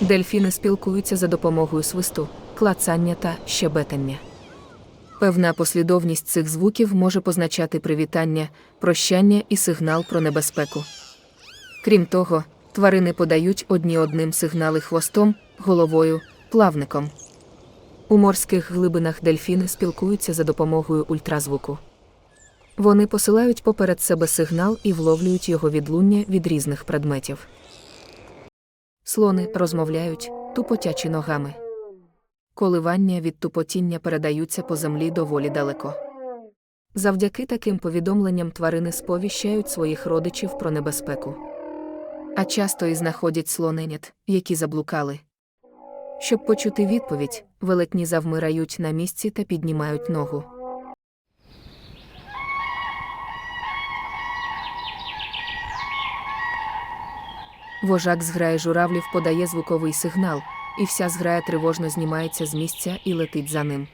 Дельфіни спілкуються за допомогою свисту, клацання та щебетання. Певна послідовність цих звуків може позначати привітання, прощання і сигнал про небезпеку. Крім того, тварини подають одні одним сигнали хвостом, головою, плавником. У морських глибинах дельфіни спілкуються за допомогою ультразвуку. Вони посилають поперед себе сигнал і вловлюють його відлуння від різних предметів. Слони розмовляють, тупотячи ногами. Коливання від тупотіння передаються по землі доволі далеко. Завдяки таким повідомленням тварини сповіщають своїх родичів про небезпеку. А часто і знаходять слоненят, які заблукали. Щоб почути відповідь, велетні завмирають на місці та піднімають ногу. Вожак зграє журавлів подає звуковий сигнал, і вся зграя тривожно знімається з місця і летить за ним.